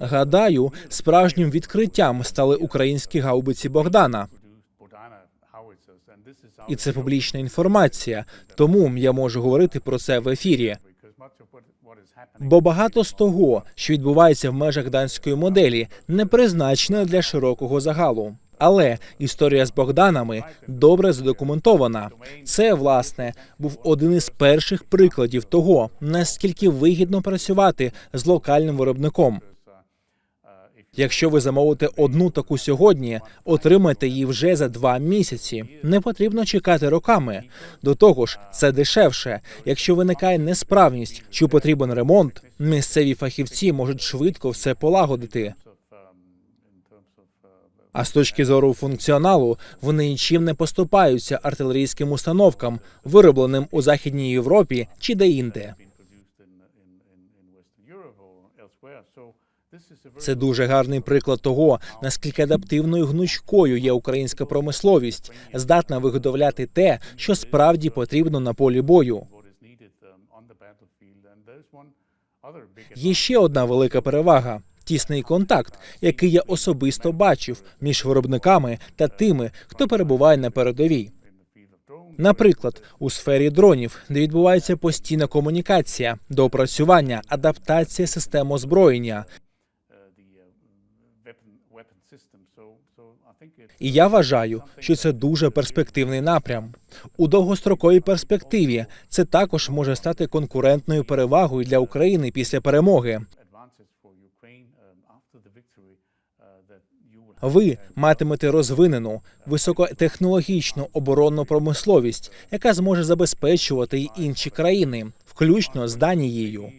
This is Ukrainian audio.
Гадаю, справжнім відкриттям стали українські гаубиці Богдана. І це публічна інформація, тому я можу говорити про це в ефірі. Бо багато з того, що відбувається в межах данської моделі, не призначено для широкого загалу. Але історія з Богданами добре задокументована. Це власне був один із перших прикладів того, наскільки вигідно працювати з локальним виробником. Якщо ви замовите одну таку сьогодні, отримаєте її вже за два місяці. Не потрібно чекати роками. До того ж, це дешевше. Якщо виникає несправність чи потрібен ремонт, місцеві фахівці можуть швидко все полагодити. А з точки зору функціоналу, вони нічим не поступаються артилерійським установкам, виробленим у Західній Європі чи де-інде. Це дуже гарний приклад того, наскільки адаптивною гнучкою є українська промисловість, здатна виготовляти те, що справді потрібно на полі бою. Є ще одна велика перевага. Тісний контакт, який я особисто бачив між виробниками та тими, хто перебуває на передовій. Наприклад, у сфері дронів, де відбувається постійна комунікація, доопрацювання, адаптація систем озброєння. І я вважаю, що це дуже перспективний напрям. У довгостроковій перспективі це також може стати конкурентною перевагою для України після перемоги. Ви матимете розвинену високотехнологічну оборонну промисловість, яка зможе забезпечувати й інші країни, включно з Данією.